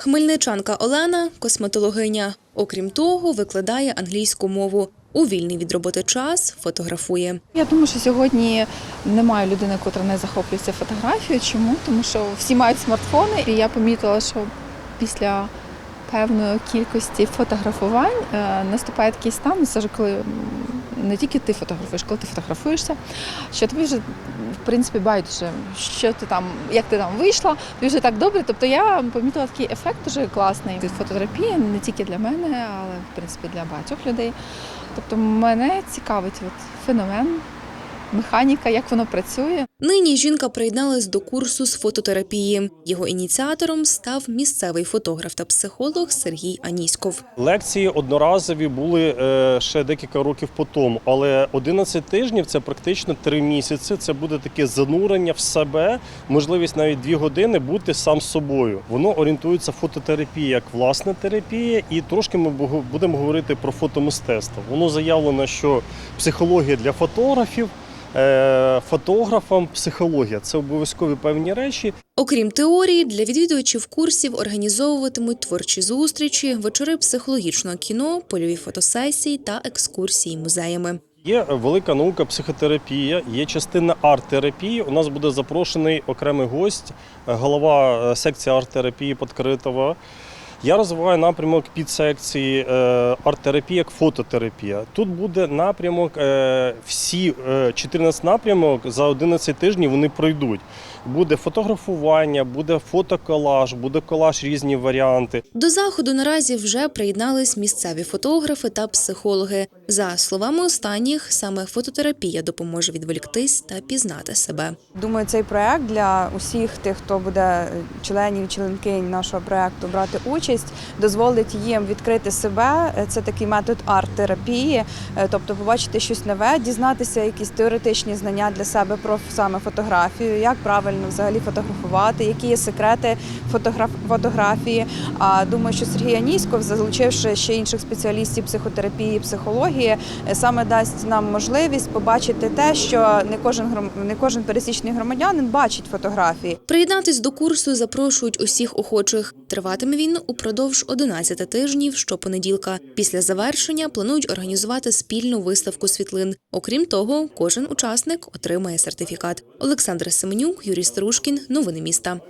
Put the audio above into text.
Хмельничанка Олена косметологиня. Окрім того, викладає англійську мову. У вільний від роботи час фотографує. Я думаю, що сьогодні немає людини, котра не захоплюється фотографією. Чому? Тому що всі мають смартфони, і я помітила, що після певної кількості фотографувань е, наступає такий стан, коли не тільки ти фотографуєш, коли ти фотографуєшся, що тобі вже в принципі байдуже, що ти там, як ти там вийшла, тобі вже так добре. Тобто я помітила такий ефект дуже класний. фототерапії не тільки для мене, але в принципі для багатьох людей. Тобто мене цікавить от феномен, механіка, як воно працює. Нині жінка приєдналась до курсу з фототерапії. Його ініціатором став місцевий фотограф та психолог Сергій Аніськов. Лекції одноразові були е, ще декілька років по тому, але 11 тижнів це практично 3 місяці. Це буде таке занурення в себе, можливість навіть 2 години бути сам собою. Воно орієнтується фототерапія як власна терапія, і трошки ми будемо говорити про фотомистецтво. Воно заявлено, що психологія для фотографів. Е, Фотографам психологія це обов'язкові певні речі, Окрім теорії, для відвідувачів курсів організовуватимуть творчі зустрічі, вечори психологічного кіно, польові фотосесії та екскурсії музеями. Є велика наука психотерапія, є частина арт-терапії. У нас буде запрошений окремий гость, голова е, секції арт-терапії Подкритова. Я розвиваю напрямок підсекції е, арт-терапія як фототерапія. Тут буде напрямок, е, всі е, 14 напрямок за 11 тижнів вони пройдуть. Буде фотографування, буде фотоколаж, буде колаж різні варіанти. До заходу наразі вже приєднались місцеві фотографи та психологи. За словами останніх, саме фототерапія допоможе відволіктись та пізнати себе. Думаю, цей проект для усіх тих, хто буде е, членів і членкинь нашого проекту брати участь, дозволить їм відкрити себе. Е, Це такий метод арт-терапії, е, тобто побачити щось нове, дізнатися якісь теоретичні знання для себе про саме фотографію, як правильно взагалі фотографувати, які є секрети фотограф... фотографії. А думаю, що Сергій Аніськов, залучивши ще інших спеціалістів психотерапії, психології, е, саме дасть нам можливість побачити те, що не кожен гром... не кожен пересічний громадянин бачить фотографії. Приєднатись до курсу запрошують усіх охочих. Триватиме він упродовж 11 тижнів щопонеділка. Після завершення планують організувати спільну виставку світлин. Окрім того, кожен учасник отримає сертифікат. Олександра Семенюк, Юрій Старушкін. Новини міста.